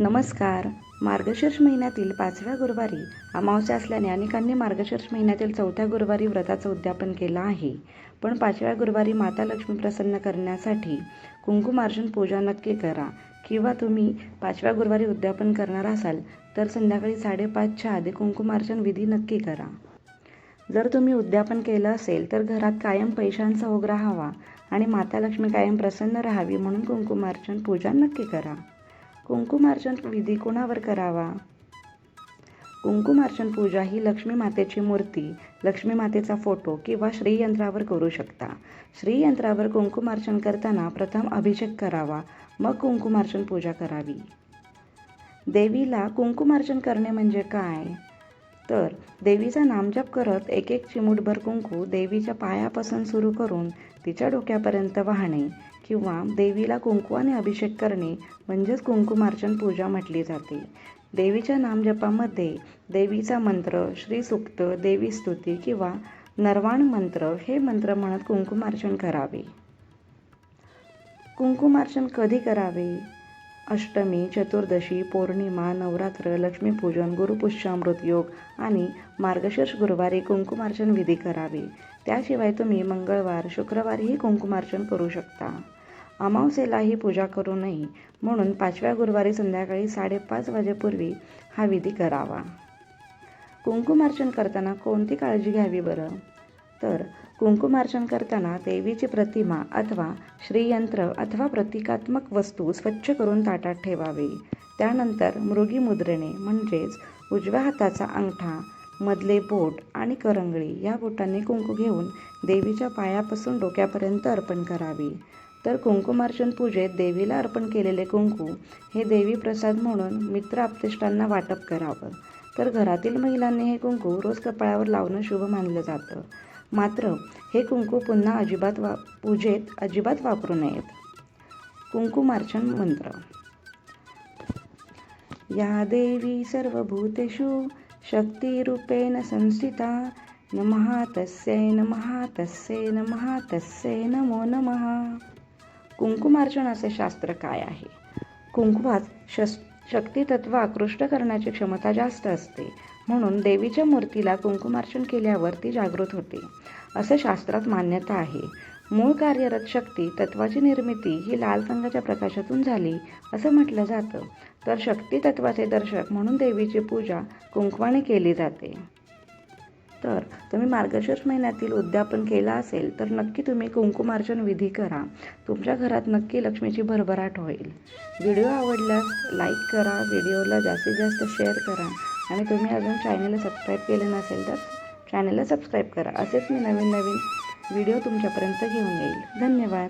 नमस्कार. मार्गशीर्ष महिन्यातील पाचव्या गुरुवारी अमावस्या असल्याने अनेकांनी मार्गशीर्ष महिन्यातील चौथ्या गुरुवारी व्रताचं उद्यापन केलं आहे. पण पाचव्या गुरुवारी माता लक्ष्मी प्रसन्न करण्यासाठी कुंकुमार्चन पूजा नक्की करा. किंवा तुम्ही पाचव्या गुरुवारी उद्यापन करणार असाल तर संध्याकाळी साडेपाचच्या आधी कुंकुमार्चन विधी नक्की करा. जर तुम्ही उद्यापन केलं असेल तर घरात कायम पैशांचा ओघ राहावा आणि माता लक्ष्मी कायम प्रसन्न राहावी म्हणून कुंकुमार्चन पूजा नक्की करा. कुंकुमार्चन विधी कोणावर करावा? कुंकुमार्चन पूजा ही लक्ष्मी मातेची मूर्ती लक्ष्मी मातेचा फोटो किंवा श्रीयंत्रावर करू शकता. श्रीयंत्रावर कुंकुमार्चन करताना प्रथम अभिषेक करावा मग कुंकुमार्चन पूजा करावी. देवीला कुंकुमार्चन करणे म्हणजे काय? तर देवीचा नामजप करत एक एक चिमूटभर कुंकू देवीच्या पायापासून सुरू करून तिच्या डोक्यापर्यंत वाहणे किंवा देवीला कुंकुवाने अभिषेक करणे म्हणजेच कुंकुमार्चन पूजा म्हटली जाते. देवीच्या नामजपामध्ये देवीचा मंत्र श्रीसुक्त देवी स्तुती किंवा नरवाण मंत्र हे मंत्र म्हणत कुंकुमार्चन करावे. कुंकुमार्चन कधी करावे? अष्टमी चतुर्दशी पौर्णिमा नवरात्र लक्ष्मीपूजन गुरुपुष्यामृत योग आणि मार्गशीर्ष गुरुवारी कुंकुमार्चन विधी करावी. त्याशिवाय तुम्ही मंगळवार शुक्रवारीही कुंकुमार्चन करू शकता. अमावस्येलाही पूजा करू नये. म्हणून पाचव्या गुरुवारी संध्याकाळी साडेपाच वाजेपूर्वी हा विधी करावा. कुंकुमार्चन करताना कोणती काळजी घ्यावी बरं? तर कुंकुमार्चन करताना देवीची प्रतिमा अथवा श्रीयंत्र अथवा प्रतिकात्मक वस्तू स्वच्छ करून ताटात ठेवावी. त्यानंतर मृगी मुद्रेने म्हणजेच उजव्या हाताचा अंगठा मधले बोट आणि करंगळी या बोटांनी कुंकू घेऊन देवीच्या पायापासून डोक्यापर्यंत अर्पण करावी. तर कुंकुमार्चन पूजेत देवीला अर्पण केलेले कुंकू हे देवी प्रसाद म्हणून मित्र आप्तेष्टांना वाटप करावं. तर घरातील महिलांनी हे कुंकू रोज कपाळावर लावणं शुभ मानलं जातं. मात्र हे कुंकू पुन्हा अजिबात वा पूजेत अजिबात वापरू नयेत. कुंकुमार्चन मंत्र. या देवी सर्वभूतेषु शक्तिरूपेण संस्थिता नमः तस्यै नमः तस्यै नमः तस्यै नमो नमः. कुंकुमार्चनाचे शास्त्र काय आहे? कुंकुमात शस्त्र शक्तितत्व आकृष्ट करण्याची क्षमता जास्त असते. म्हणून देवीच्या मूर्तीला कुंकुमार्चन केल्यावर ती जागृत होते. असे शास्त्रात मान्यता आहे. मूळ कार्यरत शक्ती तत्वाची निर्मिती ही लाल रंगाच्या प्रकाशातून झाली असं म्हटलं जातं. तर शक्ती तत्वाचे दर्शक म्हणून देवीची पूजा कुंकवाने केली जाते. तर तुम्ही मार्गशीर्ष महिन्यातील उद्यापन केला असेल तर नक्की तुम्ही कुंकुमार्चन विधी करा. तुमच्या घरात नक्की लक्ष्मीची भरभराट होईल. व्हिडिओ आवडल्यास लाईक करा व्हिडिओला जास्तीत जास्त शेअर करा. आणि तुम्ही अजून चॅनलला सबस्क्राईब केले नसेल तर चॅनलला सबस्क्राईब करा. असेच मी नवीन नवीन व्हिडिओ तुमच्यापर्यंत घेऊन येईल. धन्यवाद.